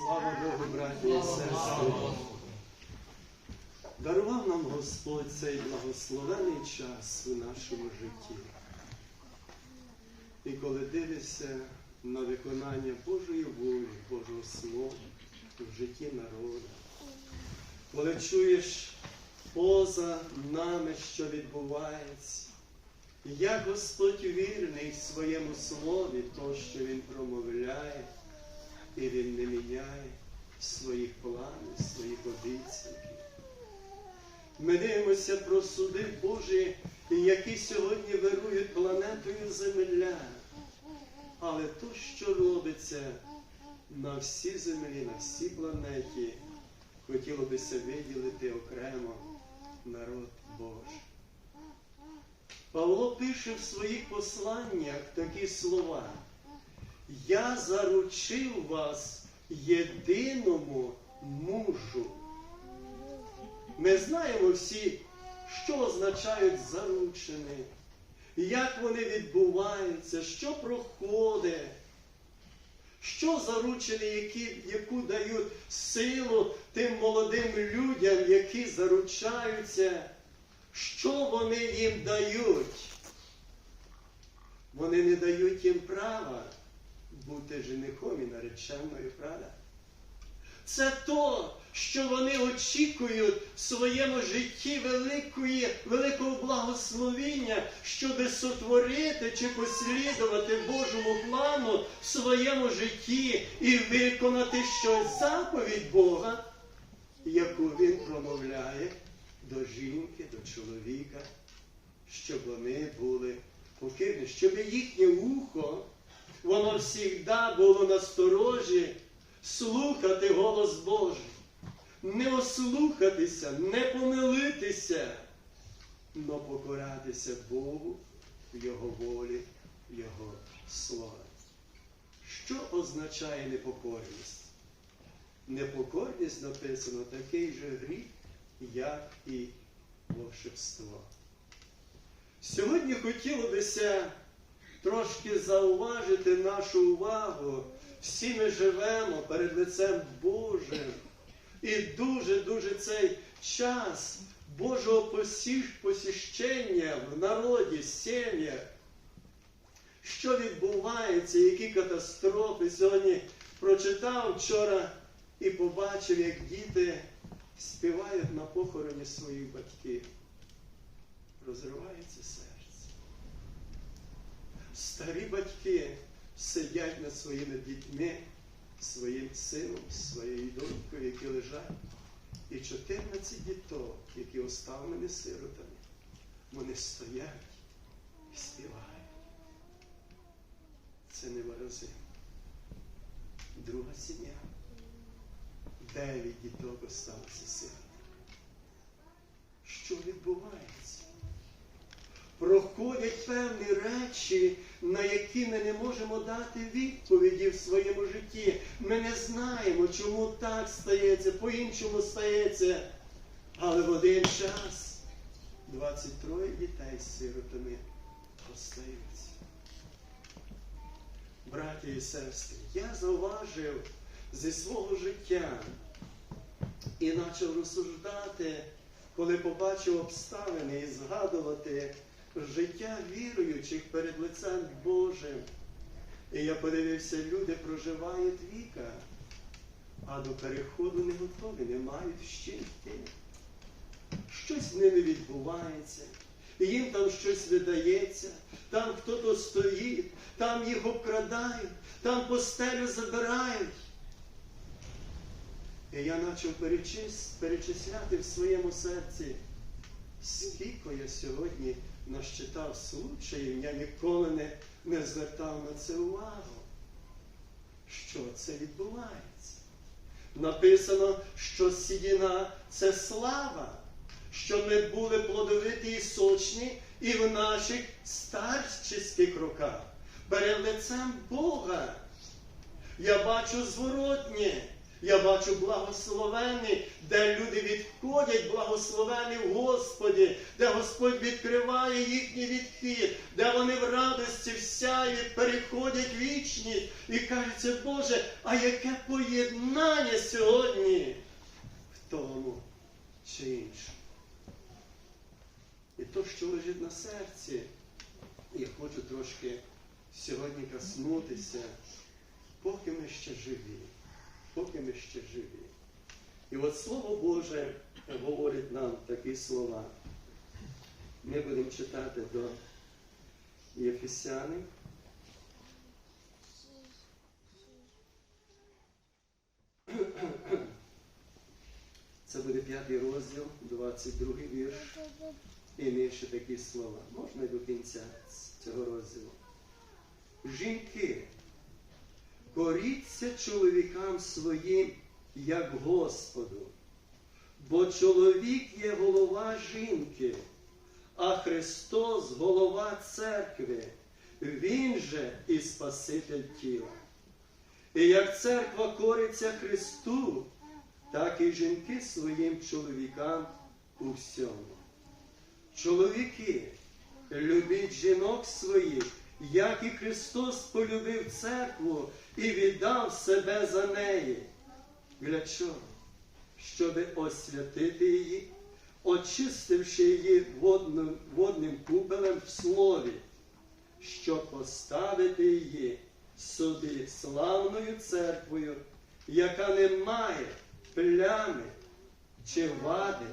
Слава Богу, браті і сестри! Дарував нам Господь цей благословений час у нашому житті. І коли дивишся на виконання Божої волі, Божого Слова в житті народу, коли чуєш поза нами, що відбувається, як Господь вірний в своєму слові, то, що Він промовляє, і Він не міняє своїх планів, своїх обіцянків. Ми дивимося про суди Божі, які сьогодні вирують планетою Земля. Але то, що робиться на всій землі, на всій планеті, хотіло бися виділити окремо народ Божий. Павло пише в своїх посланнях такі слова. Я заручив вас єдиному мужу. Ми знаємо всі, що означають заручені, як вони відбуваються, що проходить, що заручені, які, яку дають силу тим молодим людям, які заручаються, що вони їм дають. Вони не дають їм права бути женихом і нареченою, правда? Це то, що вони очікують в своєму житті великої, великого благословіння, щоб сотворити чи послідувати Божому плану в своєму житті і виконати щось заповідь Бога, яку Він промовляє до жінки, до чоловіка, щоб вони були покірні, щоб їхнє вухо, воно завжди було насторожі слухати голос Божий, не ослухатися, не помилитися, но покоратися Богу в Його волі, в Його слові. Що означає непокорність? Непокорність написано такий же гріх, як і волшебство. Сьогодні хотіло бися трошки зауважити нашу увагу. Всі ми живемо перед лицем Божим. І дуже-дуже цей час Божого посіщення в народі, сім'ях. Що відбувається, які катастрофи сьогодні прочитав вчора і побачив, як діти співають на похороні своїх батьків. Розривається серце. Старі батьки сидять над своїми дітьми, своїм сином, своєю донькою, які лежать. І 14 діток, які оставлені сиротами, вони стоять і співають. Це невиразимо. Друга сім'я. Дев'ять діток осталося сиротами. Що відбувається? проходять певні речі, на які ми не можемо дати відповіді в своєму житті. Ми не знаємо, чому так стається, по-іншому стається. Але в один час 23 дітей з сиротами остаються. Браті і сестри, я зауважив зі свого життя і почав розсуждати, коли побачив обставини і згадувати життя віруючих перед лицем Божим. І я подивився, люди проживають віка, а до переходу не готові, не мають ще. Щось з ними відбувається, їм там щось видається, там хтось стоїть, там їх обкрадають, там постелю забирають. І я почав перечис, перечисляти в своєму серці, скільки я сьогодні нащитав случаїв, я ніколи не, не звертав на це увагу. Що це відбувається? Написано, що сідіна це слава, що ми були плодовиті і сочні і в наших старчих роках. Перед лицем Бога. Я бачу зворотнє. Я бачу благословенні, де люди відходять благословені в Господі, де Господь відкриває їхній відхід, де вони в радості всяють, переходять вічність і кажеться, Боже, а яке поєднання сьогодні в тому чи іншому. І то, що лежить на серці, я хочу трошки сьогодні коснутися, поки ми ще живі, поки ми ще живі. І от Слово Боже говорить нам такі слова. Ми будемо читати до Єфесянів. Це буде п'ятий розділ, 22 вірш. І нижче такі слова. Можна до кінця цього розділу. Жінки, коріться чоловікам своїм, як Господу, бо чоловік є голова жінки, а Христос голова церкви, Він же і Спаситель тіла. І як церква кориться Христу, так і жінки своїм чоловікам у всьому. Чоловіки, любіть жінок своїх, як і Христос полюбив церкву і віддав себе за неї. Для чого? Щоби освятити її, очистивши її водним, водним купелем в слові, щоб поставити її собі славною церквою, яка не має плями чи вади,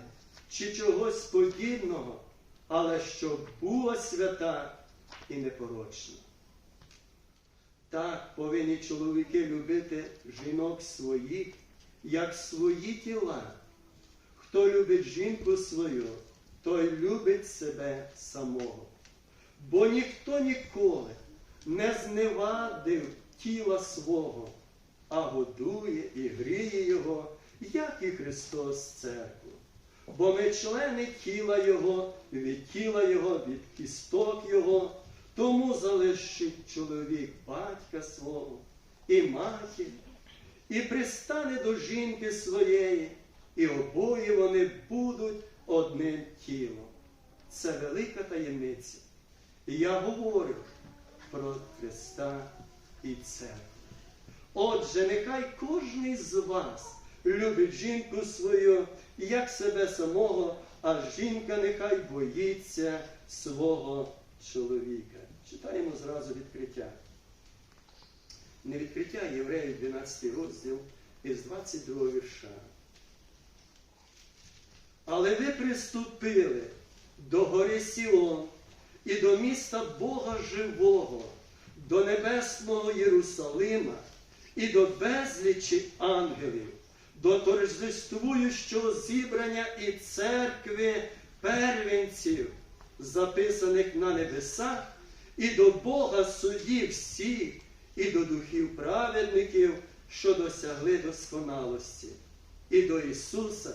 чи чогось подібного, але щоб була свята і непорочна. Так повинні чоловіки любити жінок своїх, як свої тіла. Хто любить жінку свою, той любить себе самого. Бо ніхто ніколи не зневадив тіла свого, а годує і гріє його, як і Христос церкву. Бо ми члени тіла Його, від тіла Його, від кісток Його, тому залишить чоловік батька свого і матір, і пристане до жінки своєї, і обоє вони будуть одним тілом. Це велика таємниця. І я говорю про Христа і церкву. Отже, нехай кожен з вас любить жінку свою, як себе самого, а жінка нехай боїться свого чоловіка. Читаємо зразу відкриття. Не відкриття Євреїв 12 розділ із 22 вірша. Але ви приступили до гори Сіон і до міста Бога Живого, до небесного Єрусалима і до безлічі ангелів, до торжествуючого зібрання і церкви первенців, записаних на небесах, і до Бога судів всіх, і до духів праведників, що досягли досконалості, і до Ісуса,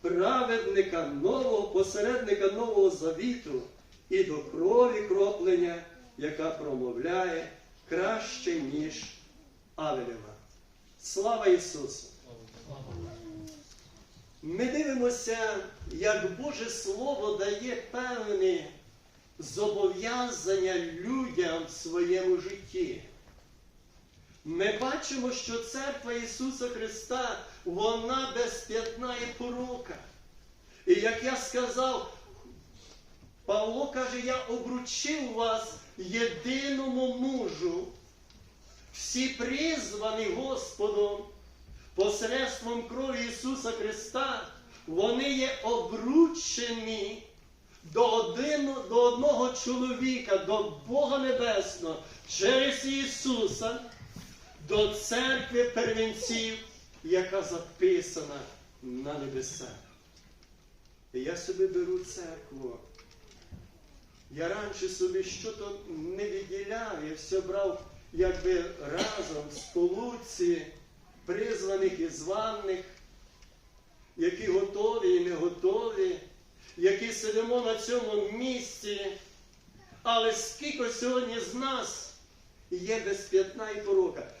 праведника нового, посередника Нового Завіту, і до крові кроплення, яка промовляє краще, ніж Авелєва. Слава Ісусу! Ми дивимося, як Боже Слово дає певні зобов'язання людям в своєму житті. Ми бачимо, що церква Ісуса Христа, вона без п'ятна і порока. І як я сказав, Павло каже, я обручив вас єдиному мужу, всі призвані Господом посередством крові Ісуса Христа, вони є обручені до, один, до одного чоловіка, до Бога Небесного, через Ісуса, до церкви первенців, яка записана на небесах. І я собі беру церкву. Я раніше собі щось не відділяв, я все брав якби разом з полуці, призваних і званих, які готові і не готові, які сидимо на цьому місці. Але скільки сьогодні з нас є без п'ятна і порока.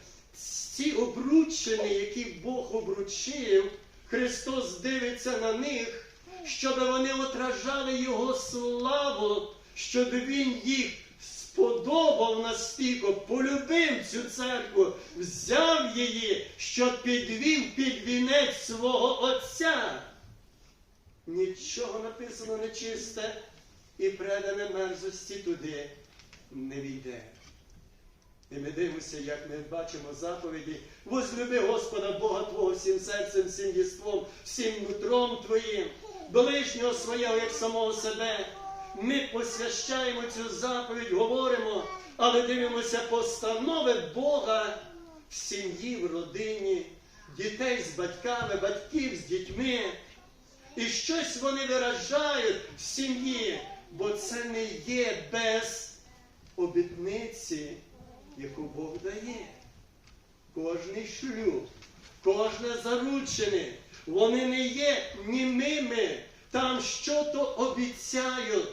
ці обручені, які Бог обручив, Христос дивиться на них, щоб вони отражали Його славу, щоб Він їх сподобав настільки, полюбив цю церкву, взяв її, щоб підвів під вінець свого Отця. Нічого написано нечисте і предане мерзості туди не війде. І ми дивимося, як ми бачимо заповіді. Возлюби Господа Бога Твого всім серцем, всім єством, всім нутром Твоїм, ближнього свого, як самого себе. Ми посвящаємо цю заповідь, говоримо, але дивимося постанови Бога в сім'ї, в родині, дітей з батьками, батьків з дітьми. І щось вони виражають в сім'ї, бо це не є без обітниці, яку Бог дає. Кожний шлюб, кожне заручене, вони не є німими, там що-то обіцяють,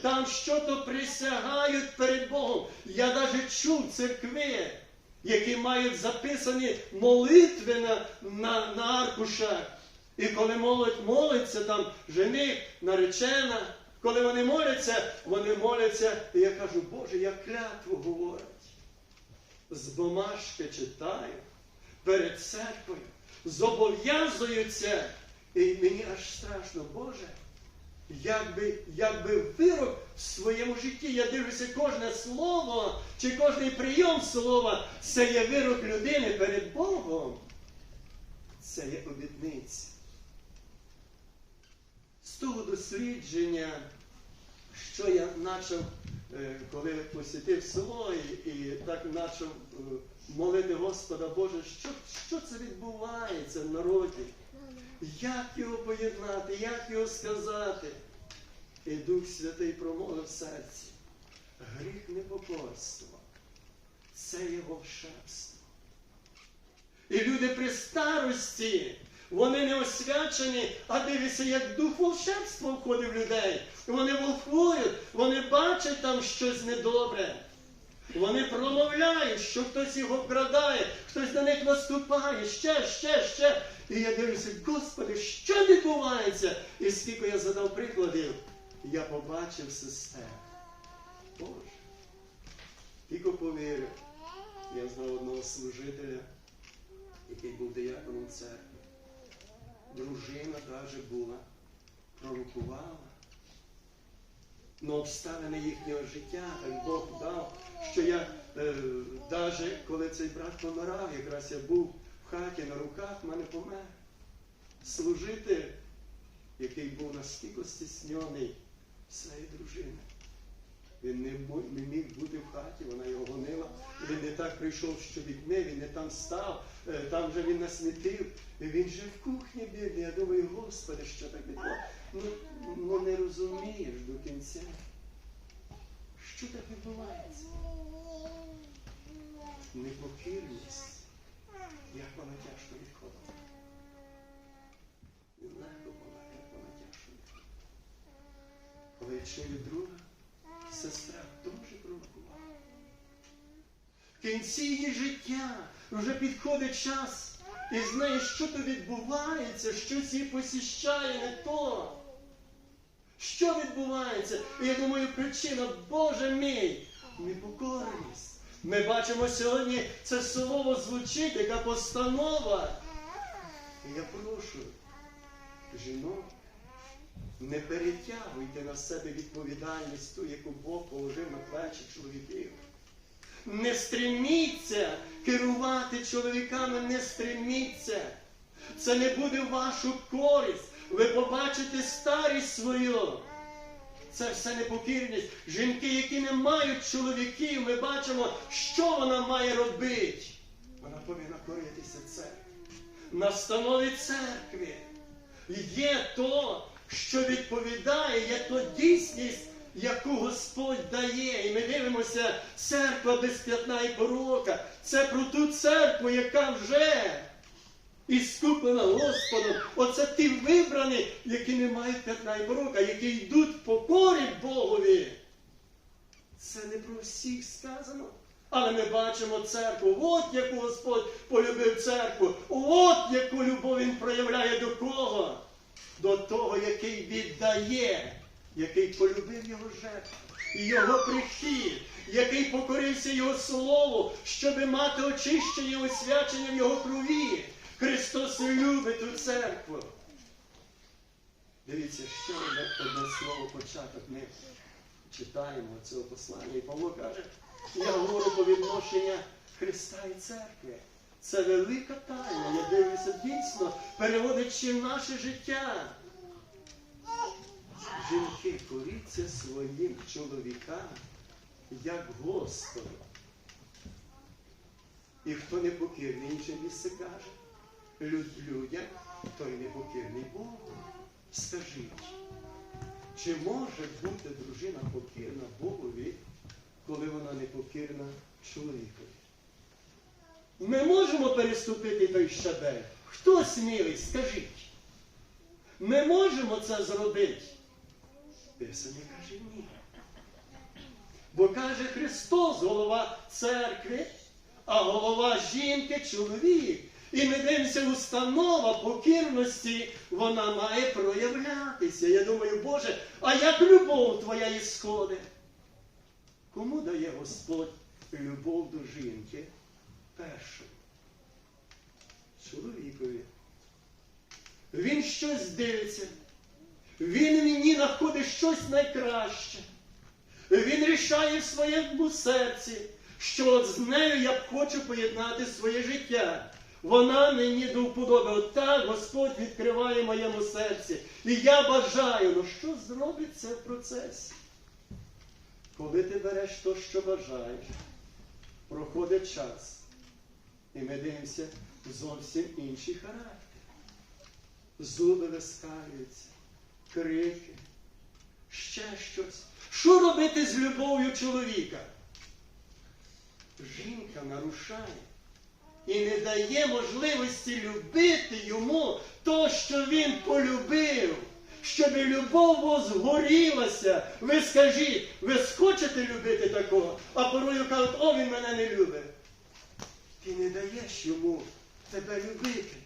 там що-то присягають перед Богом. Я навіть чув церкви, які мають записані молитви на, на, на аркушах. І коли молодь молиться, там жених, наречена, коли вони моляться, вони моляться, і я кажу, Боже, я клятву говорять. З бумажки читаю перед церквою, зобов'язуються. І мені аж страшно, Боже, якби, якби вирок в своєму житті, я дивлюся, кожне слово чи кожний прийом слова, це є вирок людини перед Богом. Це є обітниця. З того дослідження, що я почав, е, коли посітив село і, і так почав е, молити Господа Боже, що, що це відбувається в народі? Як його поєднати, як його сказати? І Дух Святий промовив серці. Гріх непокорства. Це є волшебство. І люди при старості, вони не освячені, а дивляться, як дух волшебства входить в людей. Вони волхвують, вони бачать там щось недобре. Вони промовляють, що хтось їх обкрадає, хтось на них наступає, ще, ще, ще. І я дивлюся, Господи, що відбувається? І скільки я задав прикладів, я побачив сестер. Боже, тільки повірив. Я знав одного служителя, який був дияконом церкви. Дружина навіть була, пророкувала. Но обставини їхнього життя, так Бог дав, що я е, навіть коли цей брат помирав, якраз я був в хаті на руках, в мене помер. Служитель, який був настільки стіснений своєї дружини. Він не, міг бути в хаті, вона його гонила. Він не так прийшов, що вікне, він не там став, е, там вже він насмітив. Він же в кухні бідний. Я думаю, Господи, що так відбувається? Ну, ну не розумієш до кінця. Що так відбувається? Непокірність. Як вона тяжко відходила. Легко була, як вона тяжко відходила. Коли я чую друга, сестра дуже провокувала. В кінці її життя вже підходить час, і знає, що то відбувається, щось її посіщає не то. Що відбувається? І я думаю, причина, Боже мій, непокорність. Ми бачимо сьогодні це слово звучить, яка постанова. І я прошу, жінок, не перетягуйте на себе відповідальність ту, яку Бог положив на плечі чоловіків. Не стреміться керувати чоловіками, не стреміться. Це не буде вашу користь. Ви побачите старість свою. Це все непокірність. Жінки, які не мають чоловіків, ми бачимо, що вона має робити. Вона повинна коритися церкви. На станові церкви є то, що відповідає, є то дійсність, яку Господь дає. І ми дивимося, церква без п'ятна і порока. Це про ту церкву, яка вже іскуплена Господом. Оце ті вибрані, які не мають п'ятна і порока, які йдуть в покорі Богові. Це не про всіх сказано. Але ми бачимо церкву. От яку Господь полюбив церкву. От яку любов Він проявляє до кого? До того, який віддає, який полюбив його жертву. І його прихід, який покорився Його слову, щоби мати очищення і освячення в Його крові. Христос любить ту церкву. Дивіться, одне, одне слово початок ми читаємо цього послання. І Павло каже, я говорю по відношення Христа і церкви. Це велика тайна. Я дивлюся дійсно, переводячи наше життя. Жінки, коріться своїм чоловікам, як Господу. І хто не покірний, інше місце каже. Люд- людям, той не покірний Богу. Скажіть, чи може бути дружина покірна Богові, коли вона не покірна чоловікові? Ми можемо переступити той щабель. Хто смілий, скажіть. Ми можемо це зробити. Писання каже ні. Бо каже Христос, голова церкви, а голова жінки чоловік. І ми дивимося, установа покірності, вона має проявлятися. Я думаю, Боже, а як любов твоя ісходить? Кому дає Господь любов до жінки? Першу. Чоловікові. Він щось дивиться. Він мені знаходить щось найкраще. Він рішає в своєму серці, що от з нею я б хочу поєднати своє життя. Вона мені до вподоби. Отак Господь відкриває моєму серці. І я бажаю, ну що зробиться в процесі? Коли ти береш то, що бажаєш, проходить час. І ми дивимося зовсім інший характер. Зуби вискаються, крики, ще щось. Що робити з любов'ю чоловіка? Жінка нарушає і не дає можливості любити йому то, що він полюбив, щоб любов возгорілася. Ви скажіть, ви схочете любити такого, а порою кажуть, о, він мене не любить. Ти не даєш йому тебе любити.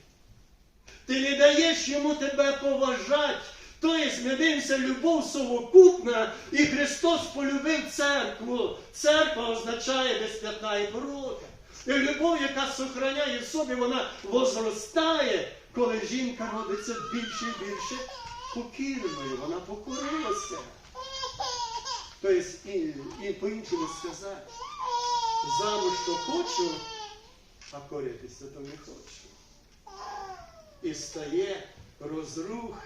Ти не даєш йому тебе поважати. Тобто дивимося любов совокупна, і Христос полюбив церкву. Церква означає без п'ятна і порока. І любов, яка сохраняє в собі, вона возростає, коли жінка робиться більше і більше покірною. Вона покорилася. Тобто, і, і по-іншому сказати, замуж то хочу, а коритися то не хочу. І стає розруха.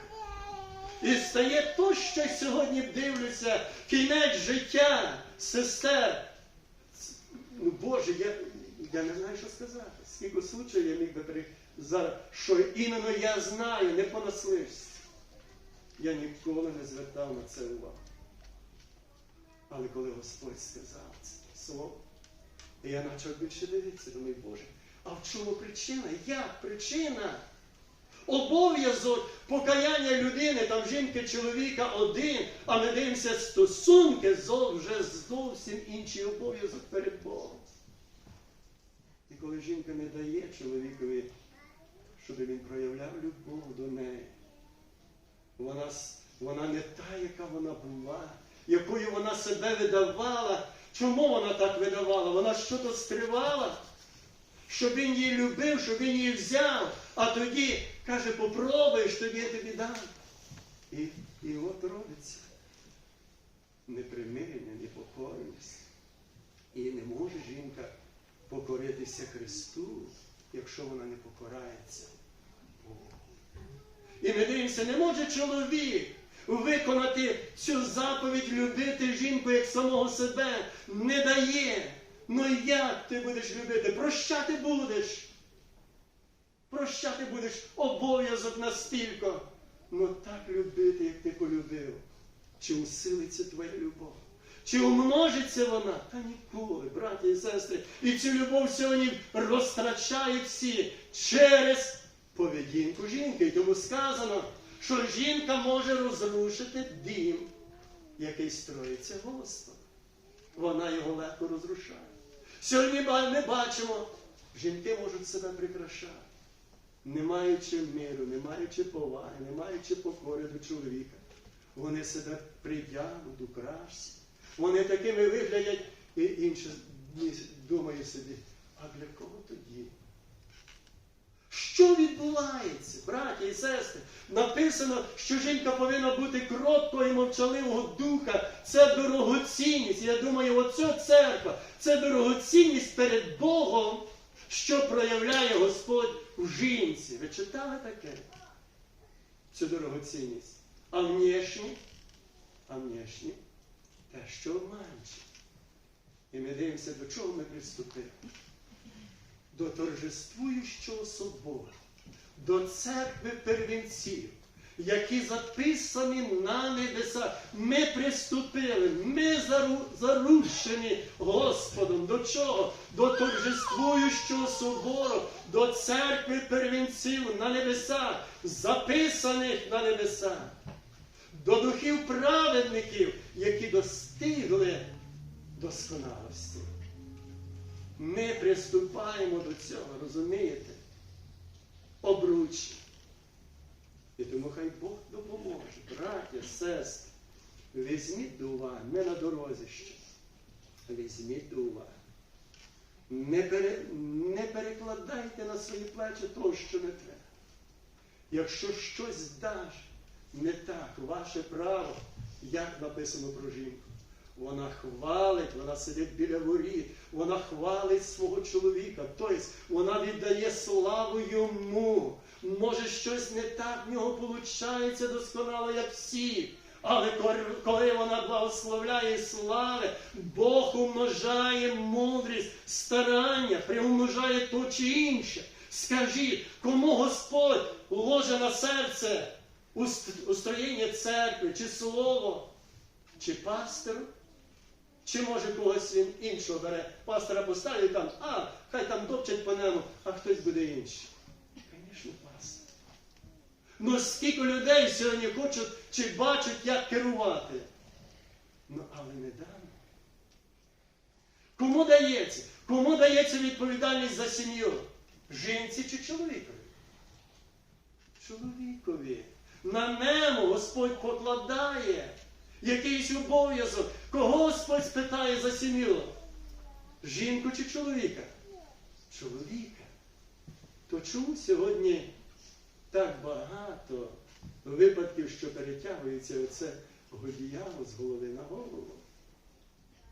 І стає то, що сьогодні дивлюся, кінець життя, сестер. Ну, Боже, я, я не знаю, що сказати. Скільки случаїв я міг би при... зараз, що іменно я знаю, не понаслишся. Я ніколи не звертав на це увагу. Але коли Господь сказав це слово, я почав більше дивитися, думаю, Боже, а в чому причина? Як причина? Обов'язок покаяння людини, там жінки, чоловіка один, а ми дивимося стосунки вже зовсім інший обов'язок перед Богом. І коли жінка не дає чоловікові, щоб він проявляв любов до неї, вона, вона не та, яка вона була, якою вона себе видавала. Чому вона так видавала? Вона щось скривала, щоб він її любив, щоб він її взяв, а тоді каже, попробуєш, тоді я тобі дам. І, і от робиться непримирення, непокорність. І не може жінка покоритися Христу, якщо вона не покорається Богу. І ми дивимося, не може чоловік виконати цю заповідь любити жінку як самого себе. Не дає. Ну як ти будеш любити? Прощати будеш. Прощати будеш обов'язок настільки. Ну так любити, як ти полюбив. Чи усилиться твоя любов? Чи умножиться вона? Та ніколи, браті і сестри. І цю любов сьогодні розтрачають всі через поведінку жінки. І тому сказано, що жінка може розрушити дім, який строїться Господом. Вона його легко розрушає. Сьогодні ми бачимо, жінки можуть себе прикрашати, не маючи миру, не маючи поваги, не маючи покори до чоловіка. Вони себе придягнуть, украсять. Вони такими виглядять, і інші думають собі, а для кого тоді? Що відбувається, браті і сестри? Написано, що жінка повинна бути кроткого і мовчаливого духа. Це дорогоцінність. Я думаю, оця церква це дорогоцінність перед Богом, що проявляє Господь у жінці. Ви читали таке? Цю дорогоцінність. А внешні, а внешні те, що обманче. І ми дивимося, до чого ми приступили до торжествуючого собору, до церкви первенців, які записані на небесах. Ми приступили, ми зару- заручені Господом. До чого? До торжествуючого собору, до церкви первенців на небесах, записаних на небесах, до духів праведників, які достигли досконалості. Ми приступаємо до цього, розумієте? Обручі. І тому хай Бог допоможе, браття, сестри. Візьміть до уваги, ми на дорозі ще. Візьміть до уваги. Не, пере, не перекладайте на свої плечі того, що не треба. Якщо щось даш не так, ваше право, як написано про жінку. Вона хвалить, вона сидить біля воріт, вона хвалить свого чоловіка. Тобто вона віддає славу йому. Може, щось не так в нього виходить досконало, як всі. Але коли вона благословляє слави, Бог умножає мудрість, старання, приумножає то чи інше. Скажіть, кому Господь ложе на серце уст- устроєння церкви, чи слово, чи пастору? Чи може когось він іншого бере, пастора поставить там, а, хай там топчать по нему, а хтось буде інший. Звісно, пастор. Ну скільки людей сьогодні хочуть чи бачать, як керувати. Ну, але не дано. Кому дається? Кому дається відповідальність за сім'ю? Жінці чи чоловікові? Чоловікові. На ньому Господь покладає якийсь обов'язок. Кого Господь спитає за сім'ю? Жінку чи чоловіка? Чоловіка. То чому сьогодні так багато випадків, що перетягується оце годіяло з голови на голову?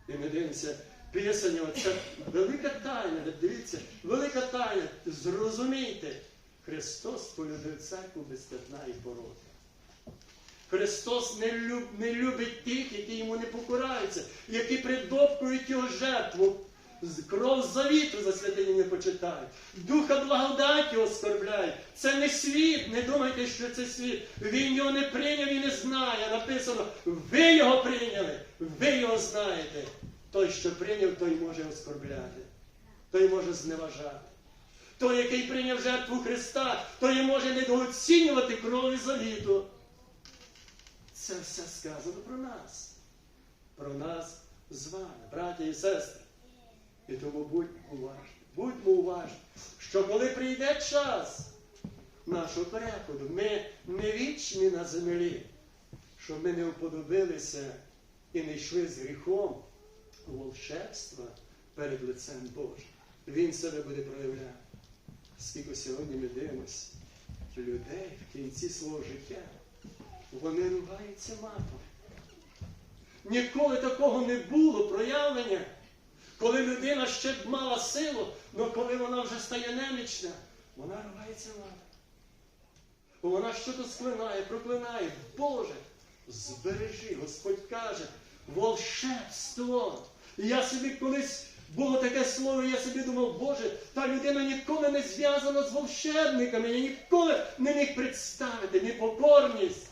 І ми дивимося, писання, оце велика тайна, дивіться, велика тайна. Зрозумійте, Христос полюбив церкву без і пороки. Христос не, люб, не любить тих, які йому не покораються, які придобкують його жертву. Кров завіту за святині не почитають. Духа благодаті оскорбляють. Це не світ. Не думайте, що це світ. Він його не прийняв і не знає. Написано, ви його прийняли, ви його знаєте. Той, що прийняв, той може оскорбляти, той може зневажати. Той, який прийняв жертву Христа, той може недооцінювати крові завіту. Це все сказано про нас. Про нас з вами, браті і сестри. І тому будьмо уважні, будьмо уважні, що коли прийде час нашого переходу, ми не вічні на землі, щоб ми не уподобилися і не йшли з гріхом волшебства перед лицем Божим. Він себе буде проявляти. Скільки сьогодні ми дивимося людей в кінці свого життя, вони ругаються матом. Ніколи такого не було проявлення, коли людина ще б мала силу, але коли вона вже стає немічна, вона ругається матом. Вона щось склинає, проклинає. Боже, збережи, Господь каже, волшебство. І я собі колись було таке слово, я собі думав, Боже, та людина ніколи не зв'язана з волшебниками, я ніколи не міг представити непокорність,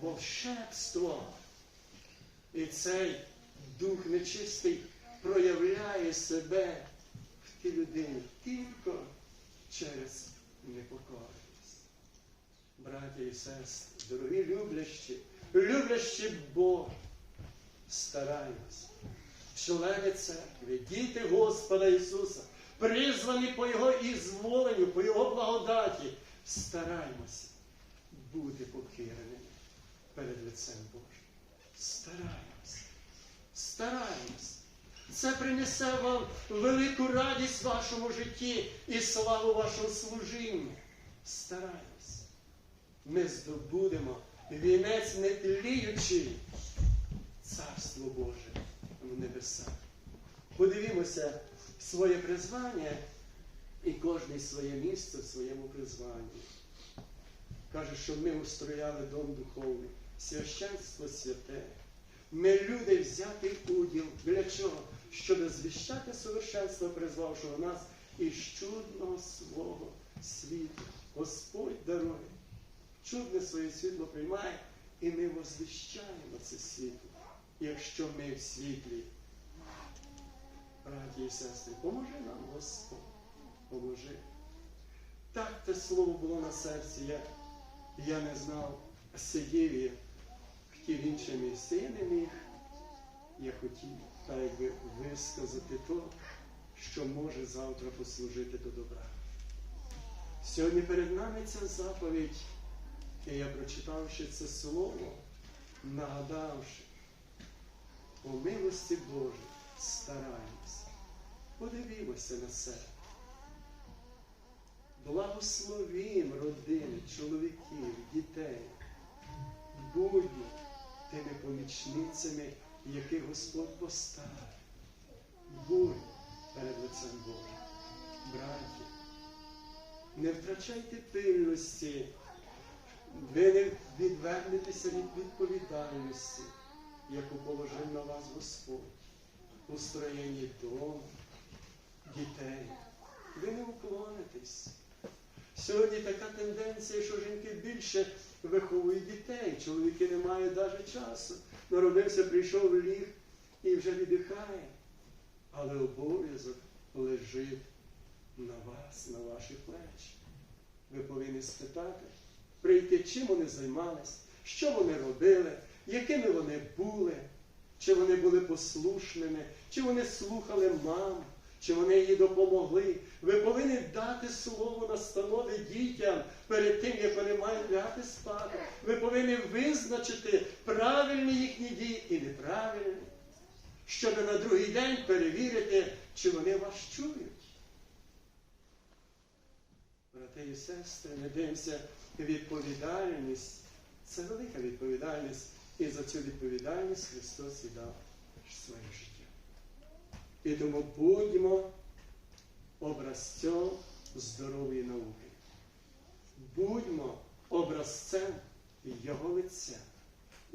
волшебство. І цей дух нечистий проявляє себе в тій людині тільки через непокорність. Браті і сестри, дорогі люблящі, люблящі Бога, стараємось, члени церкви, діти Господа Ісуса, призвані по Його ізволенню, по Його благодаті, стараймося бути покіреними перед лицем Божим. Стараємося. Стараємося. Це принесе вам велику радість в вашому житті і славу вашого служіння. Стараємося. Ми здобудемо вінець нетліючий Царство Боже в небесах. Подивімося своє призвання і кожний своє місце в своєму призванні. Каже, що ми устрояли дом духовний, священство святе. Ми люди взяти уділ. Для чого? Щоб звіщати совершенство, призвавшого нас із чудного свого світу. Господь дарує. Чудне своє світло приймає, і ми возвіщаємо це світло. Якщо ми в світлі, браті і сестри, поможи нам, Господь, поможи. Так те слово було на серці, я, я не знав, сидів і хотів інше місце. Я хотів так якби висказати то, що може завтра послужити до добра. Сьогодні перед нами ця заповідь, і я прочитавши це слово, нагадавши, по милості Божій стараємося, подивімося на себе. Благословім родини, чоловіків, дітей. Будьмо тими помічницями, яких Господь поставив. Будь перед лицем Божим. Браті, не втрачайте пильності, ви не відвернетеся від відповідальності, яку положив на вас Господь у строєнні дому, дітей. Ви не уклонитесь. Сьогодні така тенденція, що жінки більше виховують дітей, чоловіки не мають навіть часу. Народився, прийшов ліг і вже віддихає. Але обов'язок лежить на вас, на ваші плечі. Ви повинні спитати, прийти, чим вони займались, що вони робили, якими вони були, чи вони були послушними, чи вони слухали маму, чи вони їй допомогли. Ви повинні дати слово настанови дітям перед тим, як вони мають лягати спати. Ви повинні визначити правильні їхні дії і неправильні, щоб на другий день перевірити, чи вони вас чують. Брати і сестри, ми дивимося відповідальність. Це велика відповідальність. І за цю відповідальність Христос і дав своє життя. І тому будьмо образцем здорової науки. Будьмо образцем Його лиця,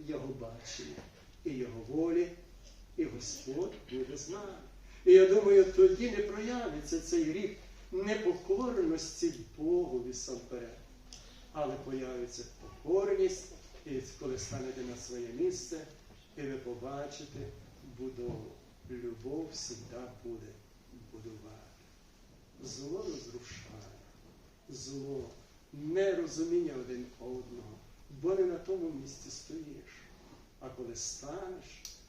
Його бачення і Його волі, і Господь буде з нами. І я думаю, тоді не проявиться цей гріх непокорності Богові сам перед, але появиться покорність, і коли станете на своє місце, і ви побачите будову. Любов завжди буде будувати. Зло розрушає, зло, нерозуміння один одного, бо не на тому місці стоїш. А коли станеш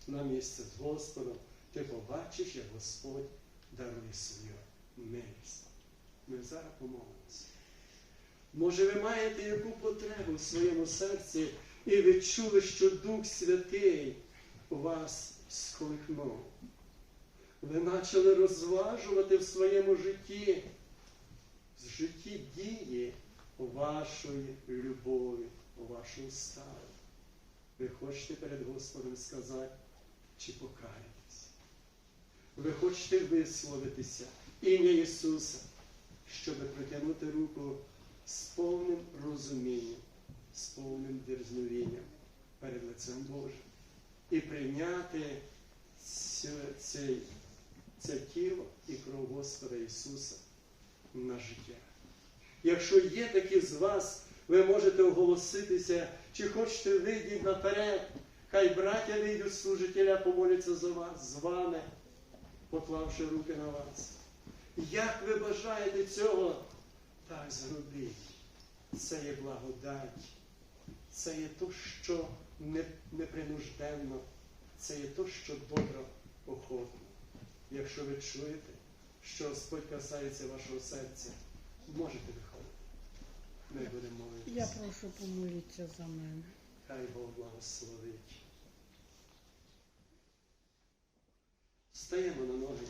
на місце з Господом, ти побачиш, як Господь дарує свою милість. Ми зараз помолимося. Може, ви маєте яку потребу в своєму серці, і ви чули, що Дух Святий вас сколихнув. Ви почали розважувати в своєму житті, в житті дії вашої любові, вашої стави. Ви хочете перед Господом сказати, чи покаєтесь. Ви хочете висловитися ім'я Ісуса, щоб притягнути руку з повним розумінням, з повним дерзновінням перед лицем Божим і прийняти цей, це тіло і кров Господа Ісуса на життя. Якщо є такі з вас, ви можете оголоситися, чи хочете вийдіть наперед, хай браття вийдуть служителя, помоляться за вас, з вами, поклавши руки на вас. Як ви бажаєте цього, так зробіть. Це є благодать. Це є то, що не- непринужденно. Це є то, що добро охотно. Якщо ви чуєте, що Господь касається вашого серця, можете виходити. Ми будемо Я прошу помолитися за мене. Хай Бог благословить. Стаємо на ноги.